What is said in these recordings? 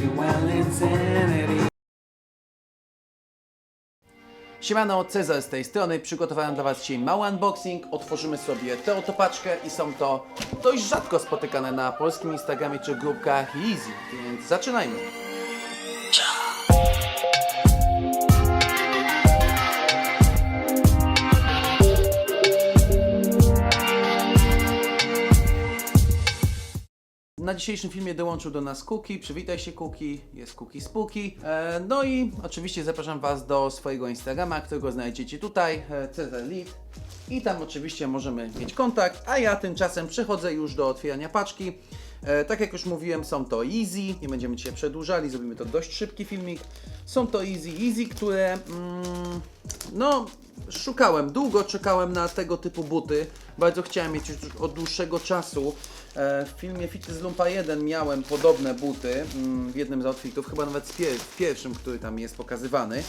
punctual insanity. Siemano, Cezar z tej strony. Przygotowałem dla Was dzisiaj mały unboxing. Otworzymy sobie tę oto paczkę i są to dość rzadko spotykane na polskim Instagramie czy grupkach Easy, więc zaczynajmy. Na dzisiejszym filmie dołączył do nas Kuki. Przywitaj się Kuki, jest Kuki Spooky. E, no i oczywiście zapraszam Was do swojego Instagrama, którego znajdziecie tutaj, e, Cezar. I tam oczywiście możemy mieć kontakt, a ja tymczasem przechodzę już do otwierania paczki. E, tak jak już mówiłem, są to Easy, nie będziemy dzisiaj przedłużali, zrobimy to dość szybki filmik. Są to Easy Easy, które mm, no szukałem, długo czekałem na tego typu buty. Bardzo chciałem mieć już od dłuższego czasu. E, W filmie Fitness Lumpa 1 miałem podobne buty mm, w jednym z outfitów, chyba nawet z w pierwszym, który tam jest pokazywany.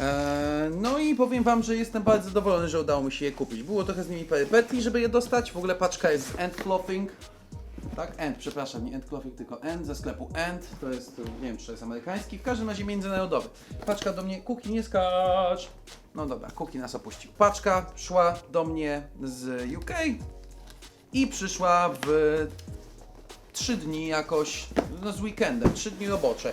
E, No i powiem Wam, że jestem bardzo zadowolony, że udało mi się je kupić. Było trochę z nimi perypetii, żeby je dostać. W ogóle paczka jest z End Clothing. Tak, End, przepraszam, nie End Clothing, tylko End ze sklepu End. To jest, nie wiem czy to jest amerykański, w każdym razie międzynarodowy. Paczka do mnie, Kuki nie skacz. No dobra, Kuki nas opuścił. Paczka szła do mnie z UK i przyszła w 3 dni jakoś, no z weekendem, 3 dni robocze.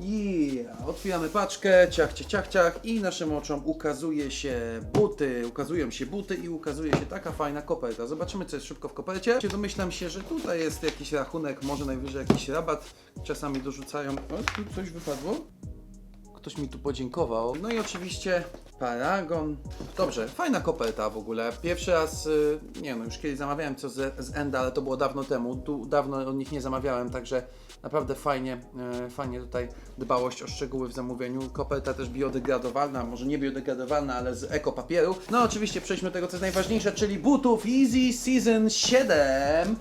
Yeah. Otwieramy paczkę, ciach, ciach, ciach, ciach i naszym oczom ukazuje się buty, ukazują się buty i ukazuje się taka fajna koperta. Zobaczymy co jest szybko w kopercie. Domyślam się, że tutaj jest jakiś rachunek, może najwyżej jakiś rabat. Czasami dorzucają... O, tu coś wypadło? Ktoś mi tu podziękował. No i oczywiście Paragon. Dobrze, fajna koperta w ogóle. Pierwszy raz, y, nie no, już kiedyś zamawiałem coś z, z Enda, ale to było dawno temu. Tu dawno od nich nie zamawiałem, także naprawdę fajnie, y, fajnie tutaj dbałość o szczegóły w zamówieniu. Koperta też biodegradowalna, może nie biodegradowalna, ale z ekopapieru. No oczywiście przejdźmy do tego, co jest najważniejsze, czyli butów Easy Season 7.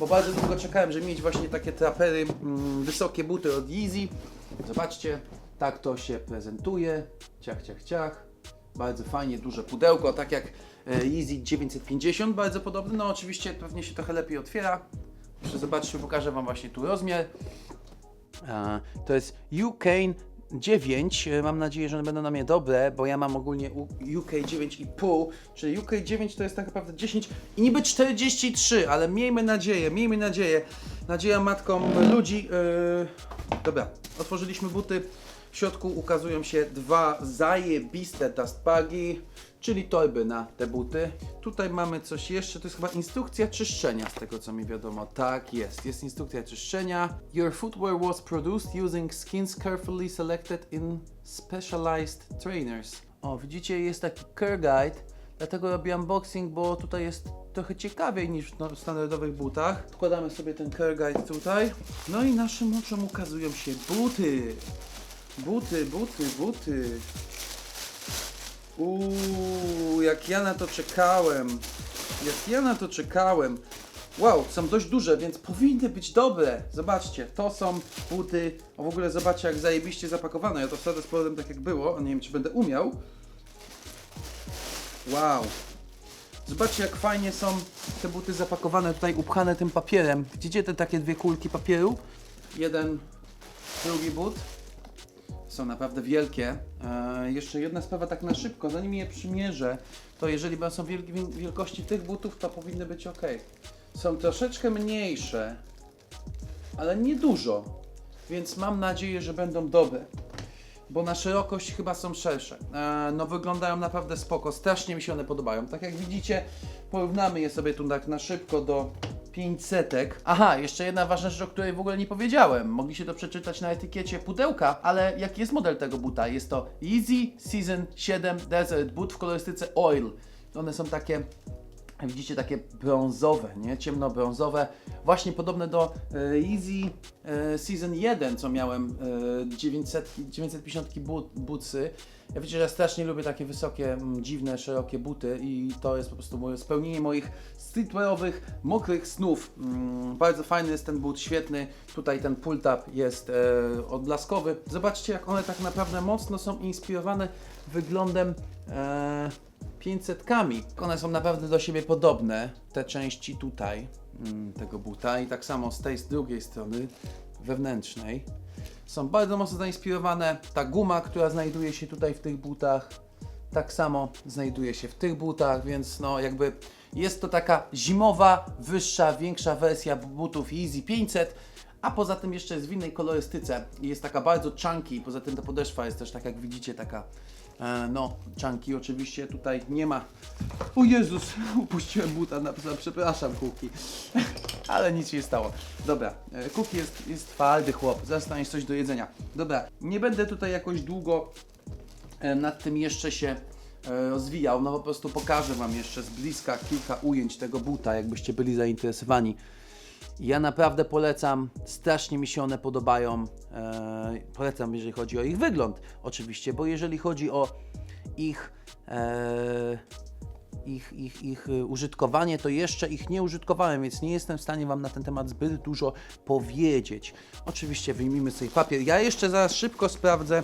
Bo bardzo długo czekałem, żeby mieć właśnie takie trapery, mm, wysokie buty od Easy. Zobaczcie, tak to się prezentuje. Ciach, ciach, ciach. Bardzo fajnie, duże pudełko, tak jak e, Easy 950, bardzo podobne. No oczywiście pewnie się trochę lepiej otwiera. Zobaczcie, pokażę Wam właśnie tu rozmiar. To jest UK 9. E, Mam nadzieję, że one będą na mnie dobre, bo ja mam ogólnie UK 9,5, czyli UK 9 to jest tak naprawdę 10 i niby 43, ale miejmy nadzieję, miejmy nadzieję. Nadzieja matką ludzi. Yy... Dobra, otworzyliśmy buty. W środku ukazują się dwa zajebiste dustbagi, czyli torby na te buty. Tutaj mamy coś jeszcze, to jest chyba instrukcja czyszczenia z tego co mi wiadomo. Tak jest, jest instrukcja czyszczenia. Your footwear was produced using skins carefully selected in specialized trainers. O, widzicie, jest taki care guide, dlatego robię unboxing, bo tutaj jest trochę ciekawiej niż w no- standardowych butach. Wkładamy sobie ten care guide tutaj. No i naszym oczom ukazują się buty. Buty, buty, buty. Uuu, jak ja na to czekałem. Jak ja na to czekałem. Wow, są dość duże, więc powinny być dobre. Zobaczcie, to są buty. O w ogóle zobaczcie, jak zajebiście zapakowane. Ja to wsadzę z powrotem tak jak było. Nie wiem, czy będę umiał. Wow. Zobaczcie, jak fajnie są te buty zapakowane, tutaj upchane tym papierem. Widzicie te takie dwie kulki papieru? Jeden, drugi but. Są naprawdę wielkie. E, jeszcze jedna sprawa tak na szybko, zanim je przymierzę, to jeżeli są wielkości tych butów, to powinny być ok. Są troszeczkę mniejsze, ale nie dużo, więc mam nadzieję, że będą dobre. Bo na szerokość chyba są szersze. E, no wyglądają naprawdę spoko, strasznie mi się one podobają. Tak jak widzicie, porównamy je sobie tu tak na szybko do 500. Aha, jeszcze jedna ważna rzecz, o której w ogóle nie powiedziałem. Mogliście to przeczytać na etykiecie pudełka, ale jaki jest model tego buta? Jest to Easy Season 7 Desert Boot w kolorystyce Oil. One są takie Widzicie takie brązowe, nie? Ciemnobrązowe. Właśnie podobne do e, Easy e, Season 1, co miałem e, 900, 950 but. Ja wiecie, że ja strasznie lubię takie wysokie, dziwne, szerokie buty i to jest po prostu moje spełnienie moich streetwearowych, mokrych snów. Mm, bardzo fajny jest ten but, świetny. Tutaj ten pull-tab jest e, odblaskowy. Zobaczcie, jak one tak naprawdę mocno są inspirowane wyglądem e, 500 kami. One są naprawdę do siebie podobne, te części tutaj mm, tego buta i tak samo z tej z drugiej strony wewnętrznej są bardzo mocno zainspirowane. Ta guma, która znajduje się tutaj w tych butach, tak samo znajduje się w tych butach, więc no jakby jest to taka zimowa, wyższa, większa wersja butów Easy 500, a poza tym jeszcze jest w innej kolorystyce i jest taka bardzo chunky, poza tym ta podeszwa jest też tak jak widzicie taka no chunky oczywiście tutaj nie ma o Jezus, upuściłem buta, na, przepraszam Kuki, ale nic się stało. Dobra, e, Kuki jest, jest twardy chłop, zastaniesz coś do jedzenia. Dobra, nie będę tutaj jakoś długo e, nad tym jeszcze się e, rozwijał, no po prostu pokażę Wam jeszcze z bliska kilka ujęć tego buta, jakbyście byli zainteresowani. Ja naprawdę polecam, strasznie mi się one podobają. E, polecam, jeżeli chodzi o ich wygląd, oczywiście, bo jeżeli chodzi o ich, e, ich, ich, ich użytkowanie, to jeszcze ich nie użytkowałem, więc nie jestem w stanie Wam na ten temat zbyt dużo powiedzieć. Oczywiście wyjmijmy sobie papier. Ja jeszcze zaraz szybko sprawdzę,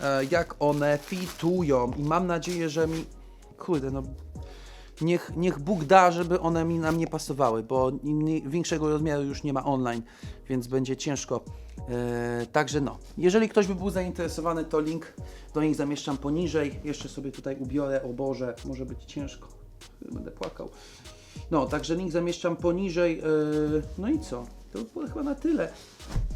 e, jak one fitują i mam nadzieję, że mi. Kurde, no niech, niech Bóg da, żeby one mi na mnie pasowały, bo większego rozmiaru już nie ma online, więc będzie ciężko. E, także no, jeżeli ktoś by był zainteresowany, to link do nich zamieszczam poniżej. Jeszcze sobie tutaj ubiorę, o Boże, może być ciężko, będę płakał. No, także link zamieszczam poniżej. e, no i co? To było chyba na tyle.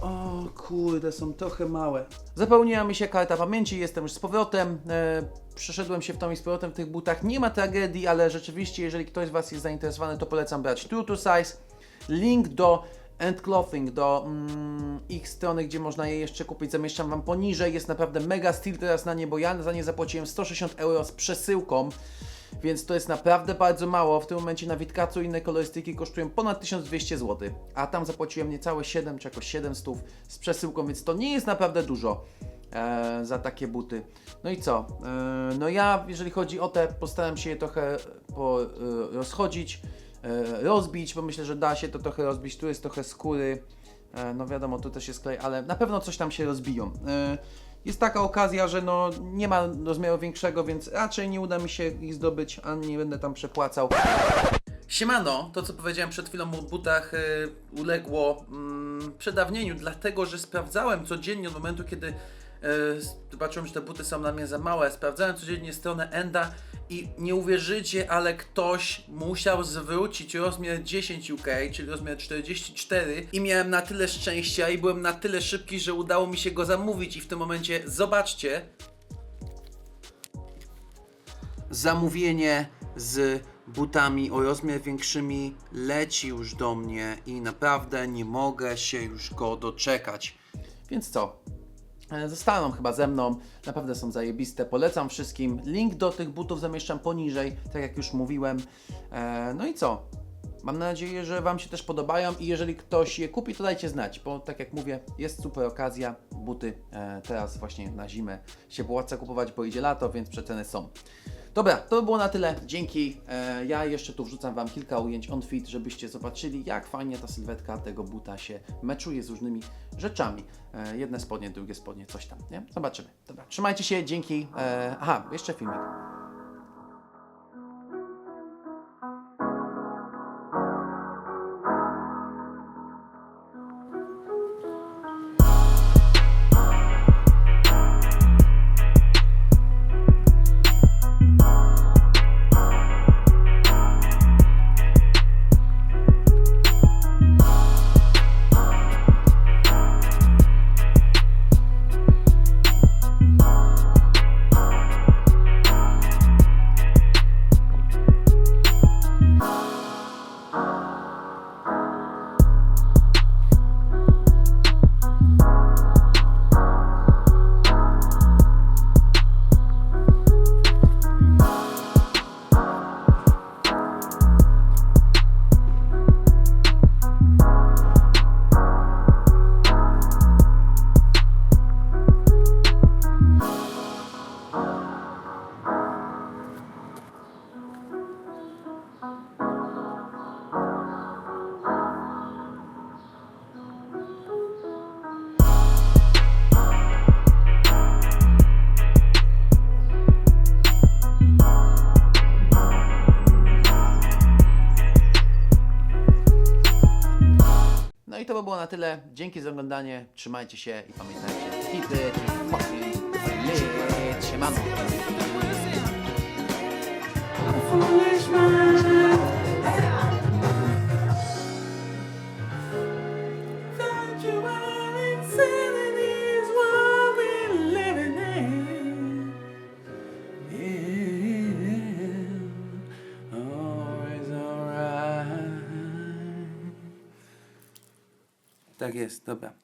O kurde, są trochę małe. Zapełniła mi się karta pamięci, jestem już z powrotem. E, przeszedłem się w tą i z powrotem w tych butach. Nie ma tragedii, ale rzeczywiście, jeżeli ktoś z Was jest zainteresowany, to polecam brać True to Size. Link do End Clothing, do mm, ich strony, gdzie można je jeszcze kupić, zamieszczam Wam poniżej. Jest naprawdę mega styl teraz na nie, bo ja za nie zapłaciłem 160 euro z przesyłką. Więc to jest naprawdę bardzo mało. W tym momencie na Witkacu inne kolorystyki kosztują ponad 1200 zł, a tam zapłaciłem niecałe 7 czy jakoś 700 z przesyłką, więc to nie jest naprawdę dużo e, za takie buty. No i co? E, no ja, jeżeli chodzi o te, postaram się je trochę po, e, rozchodzić, e, rozbić, bo myślę, że da się to trochę rozbić. Tu jest trochę skóry. E, no wiadomo, tu też jest klej, ale na pewno coś tam się rozbiją. E, jest taka okazja, że no nie ma rozmiaru większego, więc raczej nie uda mi się ich zdobyć, a nie będę tam przepłacał. Siemano, to co powiedziałem przed chwilą o butach y, uległo mm, przedawnieniu, dlatego że sprawdzałem codziennie od momentu, kiedy y, zobaczyłem, że te buty są na mnie za małe. Sprawdzałem codziennie stronę Enda i nie uwierzycie, ale ktoś musiał zwrócić rozmiar 10 UK, czyli rozmiar 44 i miałem na tyle szczęścia i byłem na tyle szybki, że udało mi się go zamówić i w tym momencie zobaczcie, zamówienie z butami o rozmiar większymi leci już do mnie i naprawdę nie mogę się już go doczekać. Więc co? E, Zostaną chyba ze mną, naprawdę są zajebiste, polecam wszystkim. Link do tych butów zamieszczam poniżej, tak jak już mówiłem. E, No i co? Mam nadzieję, że Wam się też podobają i jeżeli ktoś je kupi, to dajcie znać, bo tak jak mówię, jest super okazja. Buty e, teraz właśnie na zimę się opłaca kupować, bo idzie lato, więc przeceny są. Dobra, to by było na tyle. Dzięki. E, ja jeszcze tu wrzucam Wam kilka ujęć on fit, żebyście zobaczyli, jak fajnie ta sylwetka tego buta się meczuje z różnymi rzeczami. E, jedne spodnie, drugie spodnie, coś tam, nie? Zobaczymy. Dobra, trzymajcie się, dzięki. E, aha, jeszcze filmik. I to by było na tyle. Dzięki za oglądanie, trzymajcie się i pamiętajcie. Tak jest, dobra.